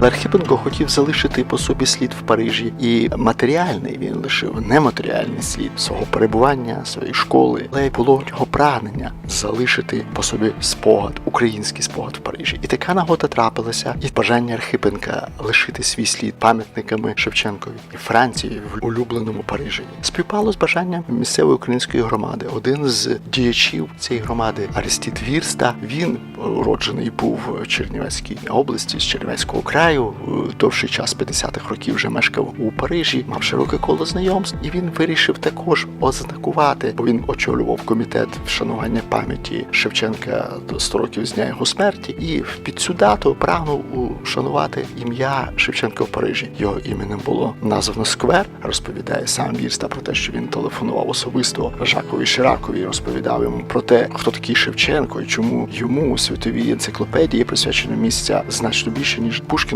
Архипенко хотів залишити по собі слід в Парижі, і матеріальний він лишив нематеріальний слід свого перебування, своєї школи, але й було в прагнення залишити по собі спогад, український спогад в Парижі. І така нагода трапилася, і бажання Архипенка лишити свій слід пам'ятниками Шевченкові і Франції в улюбленому Парижі. Співпало з бажанням місцевої української громади. Один з діячів цієї громади Арестіт Вірста. Він уроджений був в Чернівецькій області з Чернівецького краю. Довший час 50-х років вже мешкав у Парижі, мав широке коло знайомств, і він вирішив також ознакувати, бо він очолював комітет вшанування пам'яті Шевченка до 100 років з дня його смерті. І під цю дату прагнув ушанувати ім'я Шевченка в Парижі. Його іменем було названо сквер. Розповідає сам Вірста про те, що він телефонував особисто Жакові Ширакові, розповідав йому про те, хто такий Шевченко і чому йому у світовій енциклопедії присвячено місця значно більше ніж Пушкіну